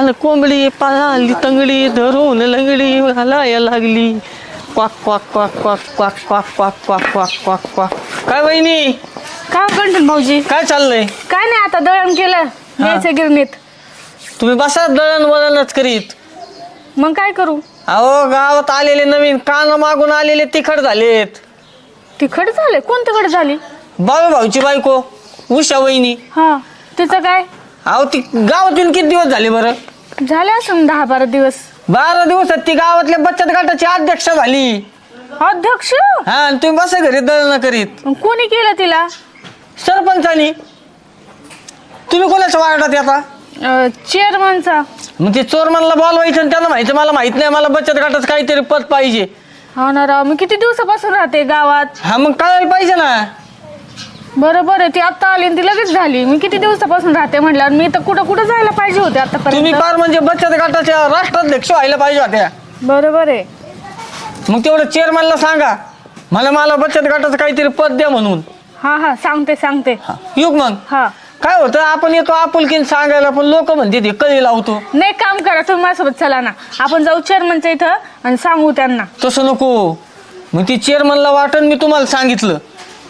आणि कोंबडी पळाली तंगडी धरून लंगडी घालाय लागली quack quack quack quack quack quack quack quack quack quack quack काय वहिनी काय कंटन भाऊजी काय चाललंय काय नाही आता दळण केलं न्यायचं गिरणीत तुम्ही बसा दळण वळणच करीत मग काय करू अहो गावात आलेले नवीन कान मागून आलेले तिखट झालेत तिखट झाले कोण तिखट झाली बाबा भाऊची बायको उषा वहिनी हा तिचं काय अहो ती गावात येऊन किती दिवस झाले बरं झाले असं दहा बारा दिवस. बारा दिवसात ती गावातल्या बचत गटाची अध्यक्ष झाली. अध्यक्ष? हा आणि तुम्ही बसा घरी दळण करीत. मग कोणी केलं तिला? सरपंचानी. तुम्ही कोणाच्या वार्डात येता? चेअरमनचा मग ते चोरमनला बोलवायचं आणि त्यांना माहिती मला माहीत नाही मला बचत गटाचं काहीतरी पद पाहिजे. हा ना राव मी किती दिवसापासून राहते गावात? हा मग कळायला पाहिजे ना. बरं बरं ती आता आली आणि ती लगेच झाली. मी किती दिवसापासून राहते म्हटल्यावर मी तर कुठं कुठं जायला पाहिजे होते तुम्ही आतापर्यंत फार म्हणजे बचत गटाच्या राष्ट्राध्यक्ष व्हायला पाहिजे होत्या. बरोबर आहे. मग तेवढं चेअरमॅनला सांगा. मला मला बचत गटाचं काहीतरी पद द्या म्हणून. हा हा सांगते सांगते. युग मग. हा. काय होतं आपण येतो आपुलकीन सांगायला पण लोक म्हणते ते कळी लावतो. नाही काम करा तुम्ही माझ्यासोबत चला ना. आपण जाऊ चेअरमनच्या इथं आणि सांगू त्यांना. तसं नको. मग ती चेअरमनला वाटण मी तुम्हाला सांगितलं.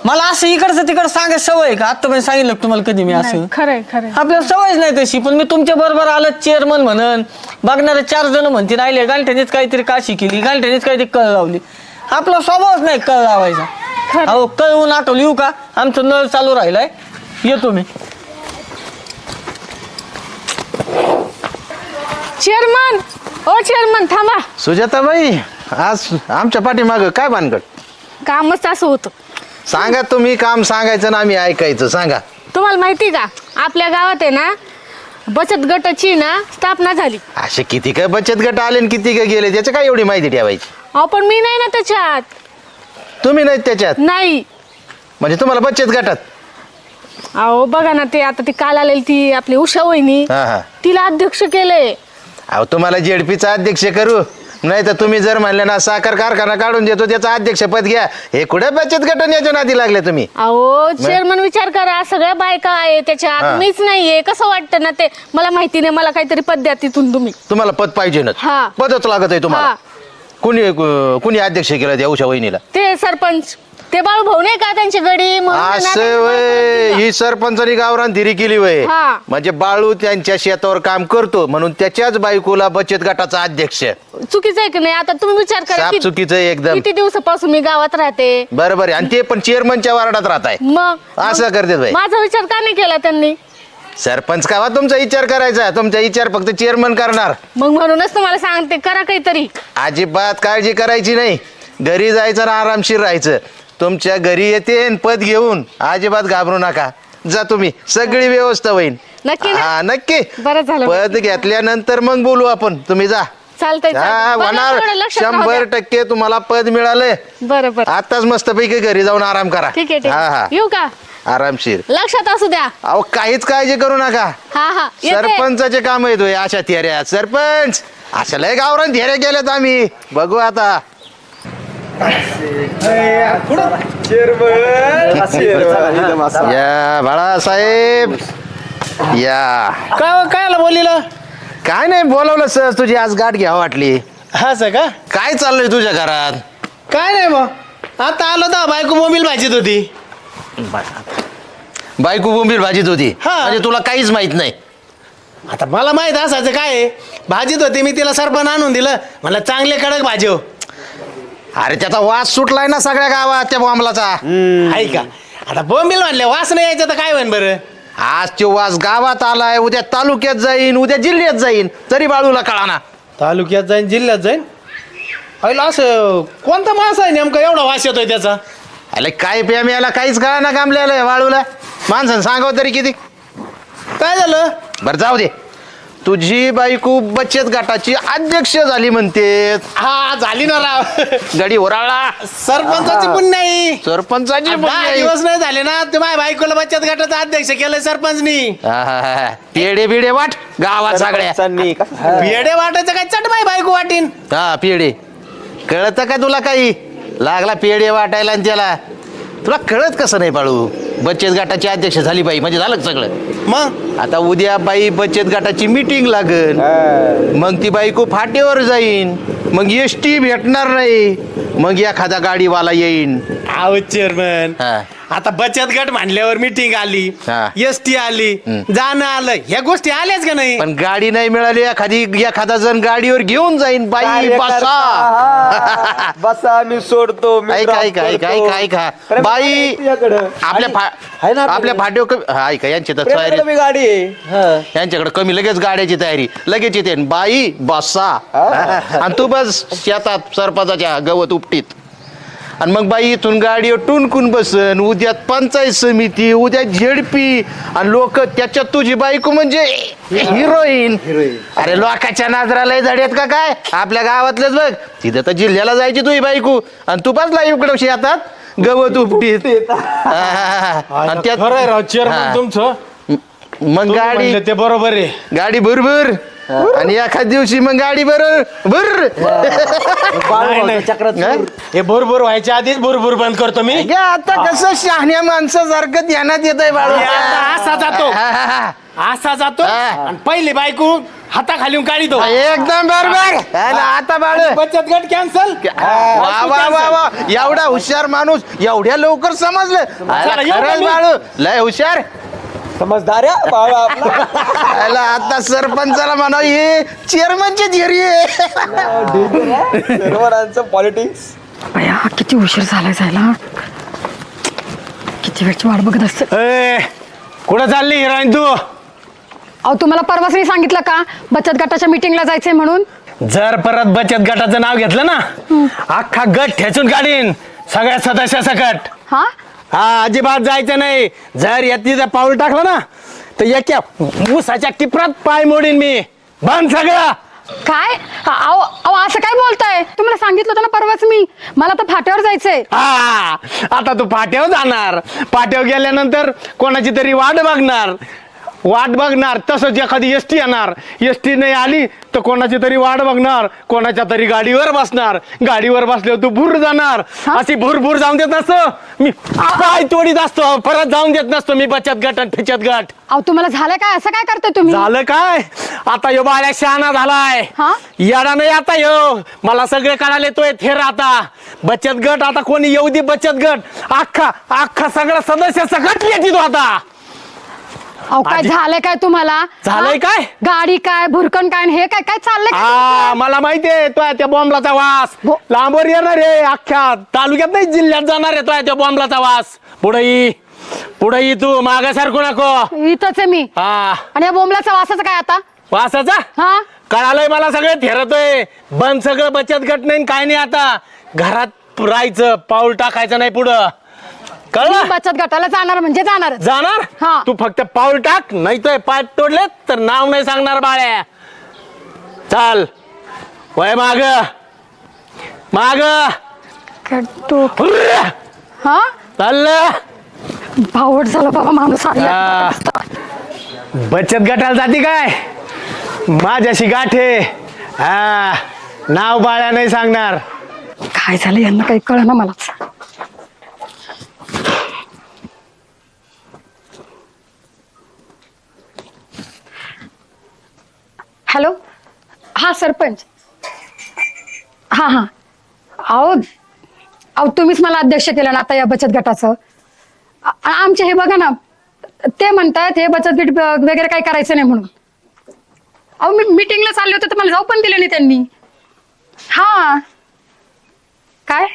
मला असं इकडचं तिकडं सांगायचं सवय आहे का? आत्तापर्यंत सांगितलं का तुम्हाला कधी मी असं? खरंय खरंय. आपल्याला सवयच नाही तशी पण मी तुमच्या बरोबर आलं चेअरमन म्हणन. बघणारे चार जण म्हणतील राहिले गांठ्यानेच काहीतरी काशी केली गांठ्यानेच काहीतरी कळ लावली. आपला स्वभावच नाही कळ लावायचा. खरं. अहो कळवून आठवलं. येऊ का? आमचं नळ चालू राहिलाय. येतो मी. चेअरमन ओ चेअरमन थांबा. सुजाताबाई आज आमच्या पाठीमाग काय भानगड? कामच असं होतं. सांगा तुम्ही काम सांगायचं ना आम्ही ऐकायचं सांगा. तुम्हाला माहिती का? आपल्या गावात आहे ना बचत गटाची ना स्थापना झाली. असे किती काय बचत गट आले आणि किती काय गेले त्याची काय एवढी माहिती ठेवायची? अहो पण मी नाही ना त्याच्यात. तुम्ही नाही त्याच्यात? नाही. म्हणजे तुम्हाला बचत गटात? अहो बघा ना ते आता ती काल आलेली ती आपली उषा वहिनी हा हा. तिला अध्यक्ष केलंय. अहो तुम्हाला जेडपीचा अध्यक्ष करू. नाही तर तुम्ही जर म्हणले ना साखर कारखाना काढून देतो त्याचं अध्यक्षपद घ्या. हे कुठे बचत गट याच्या नादी लागले तुम्ही? अहो चेअरमन विचार करा सगळ्या बायका आहे हा. त्याच्यात मीच नाहीये. कसं वाटतं ना ते? मला माहिती नाही मला काहीतरी पद द्या तिथून तुम्ही. तुम्हाला पद पाहिजे ना? हा. पदच लागत आहे तुम्हाला. हा. कुणी कुणी अध्यक्ष केलं त्या उषा वहिनीला? ते सरपंच. ते बाळू भाऊ नाही का त्यांची गडी? म्हणून ना असं वय. ही सरपंचानी गावरान धिरी केली वय. हा. म्हणजे बाळू त्यांच्या शेतावर काम करतो म्हणून त्याच्याच बायकोला बचत गटाचा अध्यक्ष. चुकीचं आहे की नाही? आता तुम्ही विचार करा कि- चुकीचं आहे एकदम. किती दिवसापासून मी गावात राहते? बरोबर आहे. आणि ते पण चेअरमनच्या वार्डात राहत आहे. मग? असं करतात बाई. माझा विचार का नाही केला त्यांनी? सरपंच कावा तुमचा विचार करायचा. तुमचा विचार फक्त चेअरमन करणार. मग म्हणूनच तुम्हाला सांगते करा काहीतरी. अजिबात काळजी करायची नाही. घरी जायचं आणि आरामशीर राहायचं. तुमच्या घरी येते पद घेऊन अजिबात घाबरू नका. जा तुम्ही. सगळी व्यवस्था होईल. नक्की ना? हा नक्की. बरं झालं. पद घेतल्यानंतर मग बोलू आपण. तुम्ही जा. चालतंय हा चालतंय. बघा होणार. थोडं लक्षात राहू शंभर द्या. टक्के तुम्हाला पद मिळालंय. बरं बरं. आताच मस्तपैकी घरी जाऊन आराम करा. ठीक आहे ठीक हा हा. आहे येऊ का? आरामशीर लक्षात असू द्या. अहो काहीच काळजी करू नका. हा हा. येते. सरपंचाचे काम येतोय अशा थेऱ्या सरपंच अशा लय गावरान थेऱ्या गेल्यात आम्ही. बघू आता. या बाळासाहेब. या. काय काय बोलीला काय नाही बोलवलं सहज तुझी आज गाठ घ्यावं वाटली. हाच का? काय चाललंय तुझ्या घरात? काय नाही मग. आता आलो तर बायको मोबाईल भाजीत होती. बायको बोंबील भाजीत होती? हा. म्हणजे तुला काहीच माहीत नाही. आता मला माहीत असायचं काय आहे. भाजीत होती मी तिला सरपण आणून दिलं. मला चांगले कडक भाजी हो. अरे त्याचा वास सुटलाय ना सगळ्या गावात त्या बॉम्बलाचा आहे का आता बोंबील म्हणले वास नाही यायचं तर काय होईन बरं? आज तो वास गावात आलाय उद्या तालुक्यात जाईन उद्या जिल्ह्यात जाईन तरी बाळूला कळाना. तालुक्यात जाईन जिल्ह्यात जाईन? अहिला असं कोणता मास आहे नेमका? एवढा वास येतोय त्याचा? अरे काय प्रेम याला काहीच कळा ना कामल्याला वाळूला माणसं सांगाव तरी किती. काय झालं? बरं जाऊ दे. तुझी बायको बचत गटाची अध्यक्ष झाली म्हणते. हा झाली ना राव. गडी ओराळा. सरपंचाची पुण्य नाही. सरपंचाची दहा पुण्याई. दिवस नाही झाले ना ते माझ्या बायकोला बचत गटाचा अध्यक्ष केलंय सरपंचनी. पेढे बिडे वाट गावात सगळ्या. पेडे वाटायचं काय? चट माय बायको वाटीन. हा पेढे. कळत का तुला काही? लागला पेढे वाटायला आणि त्याला. तुला कळत कसं नाही बाळू बचत गटाची अध्यक्ष झाली बाई म्हणजे झालं सगळं? मग? आता उद्या बाई बचत गटाची मीटिंग लागेल. मग ती बायको फाटेवर जाईन. मग एस टी भेटणार नाही. मग एखादा गाडीवाला येईन. आहो चेअरमन हा. आता बचत गट मांडल्यावर मीटिंग आली हा. एस टी आली. जाणं आलं ह्या गोष्टी आल्याच का नाही पण गाडी नाही मिळाली एखादी एखादा जण गाडीवर घेऊन जाईन बाई बसा बसा मी सोडतो मी ऐका drop ऐका ऐका करतो. ऐका ऐका प्रेमाकडे बाई. आपल्या आहे फा ना आपल्याकडे? आपल्या फाटीव कमी हा, ऐका यांची तर तयारी मी गाडी आहे हा. यांच्याकडे कमी लगेच गाड्याची तयारी लगेच येते बाई बसा आणि तू बस शेतात सरपंचाच्या गवत उपटीत आणि मग बाई इथून गाडीवर टुनकून बसन उद्या पंचायत समिती उद्या झेडपी. आणि लोक त्याच्यात तुझी बायको म्हणजे हिरोईन. अरे लोकाच्या नाजराला धड्यात का काय? आपल्या गावातलेच बघ. तिथं तर जिल्ह्याला जायची तुझी बायको. आणि तू बसला इकडं शेतात गवत उपटीत. हा. आणि त्यात खरंय राव. चेअरमन तुमचं. मग तुम्ही गाडी म्हणलं ते बरोबर आहे. गाडी भरभर. आणि एखाद दिवशी मग गाडी बरोबर भर. नाही, भाऊच्या नाही. चक्रात हा? भरभर व्हायच्या आधीच भरभर बंद करतो मी. आता कसं शहाण्या माणसासारखं ध्यानात येत आहे बाळू आता असा जातो. हा, हा, हा. असा जातो. हा. आणि पहिली बायको हाताखाली काढितो एकदम बरोबर. हा. ना, आता बाळू. बचत गट कॅन्सल वा वा वा वा. एवढा हुशार माणूस एवढ्या लवकर समजलं. आयला चला, येऊ का खरंच मी? बाळू लय हुशार. समजदार आहे बाळू आपला. आयला आता सरपंचाला म्हणा हे चेअरमनची धैर्य आहे. सर्वांचं पॉलिटिक्स किती उशीर झालाय जायला. किती वेळची वाट बघत असते. ए, कुठं चालली हिरोईन तू? अहो तुम्हाला परवाच नाही सांगितलं का? बचत गटाच्या मीटिंगला जायचंय म्हणून? जर परत बचत गटाचं नाव घेतलं ना अख्खा गट ठेचून काढीन सगळ्या सदस्य सकट हा? हा अजिबात जायचं नाही. जर यातीचं पाऊल टाकलं ना तर एका ऊसाच्या टिपरात पाय मोडीन मी. बंद सगळं. काय? अहो अहो असं काय बोलताय? तुम्हाला सांगितलं होतं ना परवाच मी. मला तर फाट्यावर जायचंय. हा आता तू पाट्यावर जाणार. पाट्यावर गेल्यानंतर कोणाची तरी वाट बघणार. वाट बघणार तसंच एखादी एस टी येणार. एस टी नाही आली तर कोणाची तरी वाट बघणार कोणाच्या तरी गाडीवर बसणार. गाडीवर बसल्यावर तू भूर जाणार? अशी भूर भूर जाऊन देत नसतो. मी पाय तोडीत असतो परत जाऊन देत नसतो. मी बचत गट आणि फिचत गट. अहो तुम्हाला झालं काय? असं काय करताय तुम्ही? झालं काय? आता यो बाळ्या शहाणा झालाय. हा? येडा नाही आता यो. मला सगळे काढायला येतोय थेर आता बचत गट आता कोणी येऊ दे बचत गट? अख्खा अख्खा सगळा सदस्य सकट येते तो आता. अहो काय आधी- झालंय काय तुम्हाला? झालंय हा? काय? गाडी काय भुरकण काय आणि हे काय? काय चाललंय काय हा मला माहितीये तो त्या बॉम्बलाचा वास. लांबवर येणार आहे अख्ख्या तालुक्यात नाही जिल्ह्यात जाणार आहे तो त्या बॉम्बलाचा वास. पुढे ये पुढे ये तू मागे सारखू नको. इथंच आहे मी. हा. आणि या बोंबलाचा वासाचं काय आता? वासाचा? हा? कळालंय मला सगळं थेरतोय. बंद सगळं बचत गट नाही काय नाही आता. घरात राहायचं पाऊल टाकायचं नाही पुढं. मी कळलं बचत गटाला जाणार म्हणजे जाणार. जाणार? हा. तू फक्त पाऊल टाक नाही तर पाय तोडले तर नाव नाही सांगणार बाळ्या. चाल. वय माग. माग. तो हुर्र! हा? चाललं. झाला बाबा माणूस आला. हा. बचत गटाला जाते काय? माझ्याशी गाठे. हा. नाव बाळ्या नाही सांगणार. काय झालं यांना काही कळ ना मलाच हॅलो? हा सरपंच. हा हा. अहो अहो तुम्हीच मला अध्यक्ष केलं ना आता या बचत गटाचं. आ- आमचे हे बघा ना ते म्हणतात हे बचत गट वगैरे काही करायचं नाही म्हणून. अहो मी मिटिंगला चालले होते तर मला जाऊ पण दिले नाही त्यांनी. हा. काय?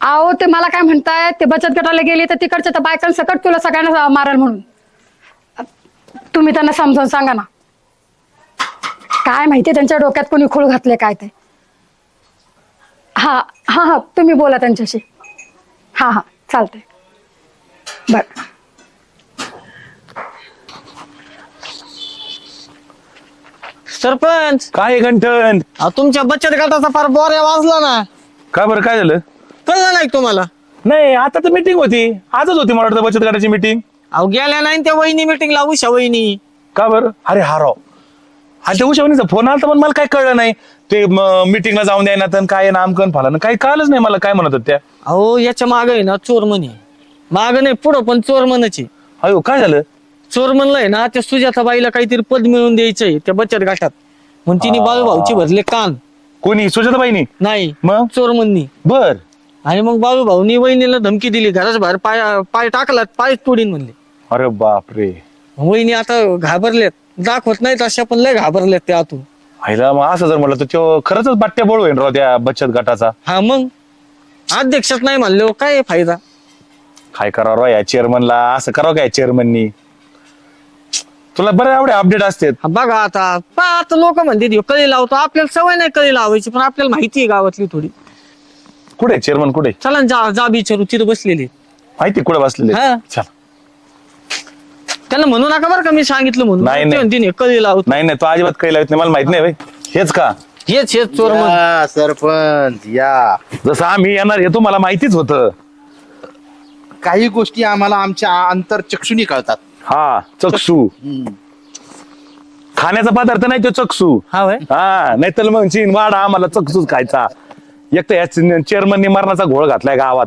अहो ते मला काय म्हणताय ते बचत गटाला गेले तर तिकडच्या तर बायकांसकट तुला सगळ्यांना मारल म्हणून. तुम्ही त्यांना समजावून सांगा ना. काय माहिती त्यांच्या डोक्यात कोणी खूळ घातले काय ते? हा हा हा तुम्ही बोला त्यांच्याशी. हा हा चालतंय. बर. सरपंच! काय घंटन अहो, तुमच्या बचत गटाचा फार बोऱ्या वाजला ना. का बरं? काय झालं? कळलं नाही का तुम्हाला. नाही आता तर मीटिंग होती. आजच होती मला वाटतं बचत गटाची मीटिंग अहो गेल्या नाही त्या वहिनी मिटिंगला उषा वहिनी. का बरं? अरे हा राव. आणि त्या उशावणीचा फोन आला पण मला काय कळलं नाही. ते मिटिंगला जाऊन द्यायना तर काय नामकरण फाला. काही कळलंच नाही मला काय म्हणत होत्या. त्या अहो याच्या माग आहे ना चोर म्हणे. माग नाही पुढं पण चोर म्हणायचे. अयो काय झालं? चोर म्हणलंय आहे ना त्या सुजाता बाईला काहीतरी पद मिळवून द्यायचंय त्या बचत गटात. म्हणून तिने बाळूभाऊची भरले कान. कोणी? सुजाताबाईनी? नाही मग? चोर म्हणनी बर. आणि मग बाळूभाऊनी वहिनीला धमकी दिली घराच्या बाहेर पाय पाय टाकला पाय तोडीन म्हणले. अरे बापरे. वहिनी आता घाबरल्यात. दाखवत नाहीत अशा पण लय घाबरल्यात त्या आतून. आईला मग असं जर म्हटलं तर तो खरंच बाट्या बळू आहे राव त्या बचत गटाचा. हा मग? अध्यक्षात नाही म्हणले काय फायदा? काय करावं राव या चेअरमनला असं करावं काय चेअरमननी तुला बरं एवढे अपडेट असतात. हा बघा आता. पा आता लोक म्हणते कळी लावतो. आपल्याला सवय नाही कळी लावायची पण आपल्याला माहिती आहे गावातली थोडी. कुठे चेअरमन कुठे चला ना जा जा विचारू तिथं बसलेले माहिती कुठे बसलेले हा. चल. त्यांना म्हणू नका बरं का मी सांगितलं म्हणून. नाही, ते नाही. म्हणतील हे कळी लावतो नाही नाही तो अजिबात काही लावत नाही. मला माहीत नाही भाई हेच का? हेच हेच चोर या, सरपंच या. जसं आम्ही येणार हे तुम्हाला माहितीच होतं. काही गोष्टी आम्हाला आमच्या अंतरचक्षुनी कळतात. हा चक्षू. खाण्याचा पदार्थ नाही तो चक्षू. हा वय हा नाही तर मग चीन वाडा आम्हाला चक्षूच खायचा. एक तर या चेअरमननी मरणाचा घोळ घातलाय गावात.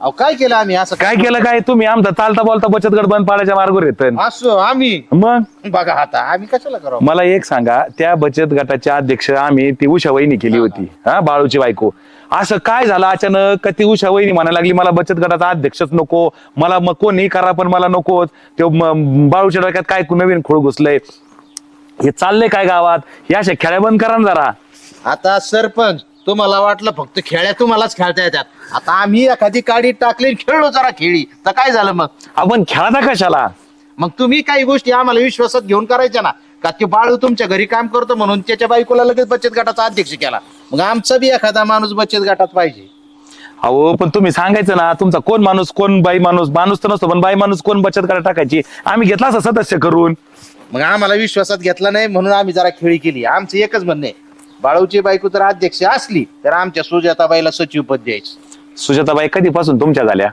अहो काय केलं आम्ही? असं काय केलं काय? तुम्ही आमचा चालता बोलता बचत गट बंद पाडायच्या मार्गावर येत असो आम्ही? मग? बघा आता आम्ही कशाला करावं? मला एक सांगा त्या बचत गटाच्या अध्यक्ष आम्ही ती उषा वहिनी केली होती. हा बाळूची बायको. असं काय झालं अचानक? का ती उषा वहिनी म्हणायला लागली मला बचत गटाचा अध्यक्षच नको मला मग कोणी करा पण मला नकोच ते बाळूच्या डोक्यात काय नवीन खोळ घुसलंय? हे चाललंय काय गावात? हे अशा खेळ्या बंद करा ना जरा. आता सरपंच तुम्हाला वाटलं फक्त खेळ्या तुम्हालाच खेळता येतात. आता आम्ही एखादी काडी टाकली आणि खेळलो जरा खेळी. तर काय झालं मग? आपण खेळाता कशाला? मग तुम्ही काही गोष्टी आम्हाला विश्वासात घेऊन करायच्या ना. का ते बाळू तुमच्या घरी काम करतो म्हणून त्याच्या बायकोला लगेच बचत गटाचा अध्यक्ष केला. मग आमचा बी एखादा माणूस बचत गटात पाहिजे. अहो पण तुम्ही सांगायचं ना तुमचा कोण माणूस कोण बाई माणूस? माणूस तर नसतो पण बाई माणूस कोण बचत गटात टाकायची? आम्ही घेतला असं सदस्य करून. मग आम्हाला विश्वासात घेतला नाही म्हणून आम्ही जरा खेळी केली. आमचं एकच म्हणणं आहे. बाळूची बायको जर अध्यक्ष असली तर आमच्या सुजाताबाईला सचिव पद द्यायचं. सुजाताबाई कधीपासून तुमच्या झाल्या?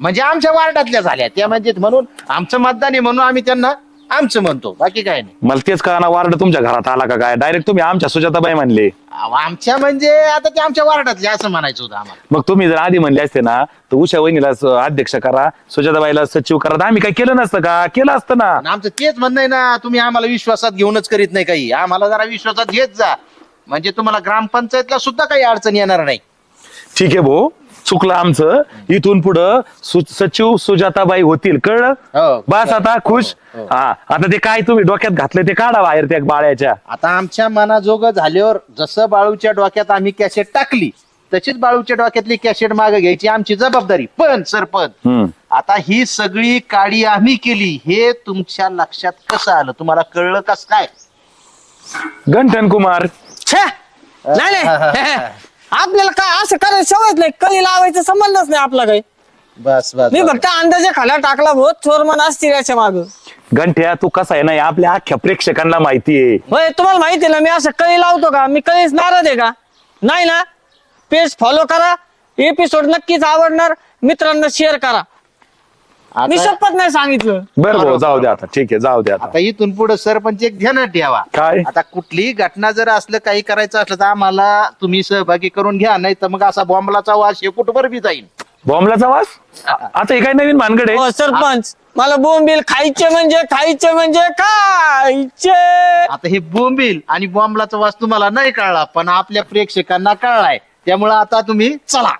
म्हणजे आमच्या वार्डातल्या झाल्या. त्या म्हणजे म्हणून आमचं मतदान आहे म्हणून आम्ही त्यांना आमचं म्हणतो. बाकी काय नाही. मला तेच कळना वार्ड तुमच्या घरात आला का काय? डायरेक्ट तुम्ही आमच्या सुजाताबाई म्हणले. अहो, आमच्या म्हणजे आता ते आमच्या वार्डातले असं म्हणायचं होतं आम्हाला. मग तुम्ही जर आधी म्हणले असते ना तर उषा वहिनीला स- अध्यक्ष करा सुजाताबाईला सचिव करा. तर आम्ही काय केलं नसतं का? केलं असतं ना. आणि आमचं तेच म्हणणं आहे ना तुम्ही आम्हाला विश्वासात घेऊनच करीत नाही काही. आम्हाला जरा विश्वासात घेत जा. म्हणजे तुम्हाला ग्रामपंचायतला सुद्धा काही अडचण येणार नाही. ठीक आहे भाऊ. चुकलं आमचं. इथून पुढं सु- सचिव सुजाताबाई होतील. कळलं? हो. बस आता खुश? हा आता ते काय तुम्ही डोक्यात घातलं ते काढा बाहेर त्या बाळ्याच्या. आता आमच्या मनाजोगं झाल्यावर जसं बाळूच्या डोक्यात आम्ही कॅसेट टाकली तशीच बाळूच्या डोक्यातली कॅसेट मागे घ्यायची आमची जबाबदारी. पण सरपंच हम्म. आता ही सगळी काडी आम्ही केली हे तुमच्या लक्षात कसं आलं? तुम्हाला कळलं कस काय? गंठन कुमार छे. नाही नाही. आपल्याला काय असं करायचं सवयच नाही. कळी लावायचा संबंधच नाही आपला काही. बस बस मी फक्त अंदाजे खाला टाकला भाऊ चोर मन असतील याच्या माग. गंठ्या तू कसा आहे ना आपल्या अख्ख्या प्रेक्षकांना माहिती आहे. होय तुम्हाला माहिती आहे ना मी असं कळी लावतो का? मी कळीच नाराज आहे का? नाही ना? पेज फॉलो करा. एपिसोड नक्कीच आवडणार. मित्रांना शेअर करा. मी आता शपथ नाही सांगितलं. बरं भाऊ जाऊ दे आता. ठीक आहे जाऊ दे आता. आता इथून पुढे सरपंच एक ध्यानात ठेवा. काय? आता कुठलीही घटना जर असलं काही करायचं असलं तर आम्हाला तुम्ही सहभागी करून घ्या नाही तर मग असा बॉम्बलाचा वास हे कुठवर बी जाईल. बॉम्बलाचा वास? आता हे काय नवीन भानगड आहे? हो सरपंच मला बोंबील खायचे म्हणजे खायचे म्हणजे खायचे. आता हे बोंबील आणि बॉम्बलाचा वास तुम्हाला नाही कळला पण आपल्या प्रेक्षकांना कळलाय. त्यामुळे आता तुम्ही चला.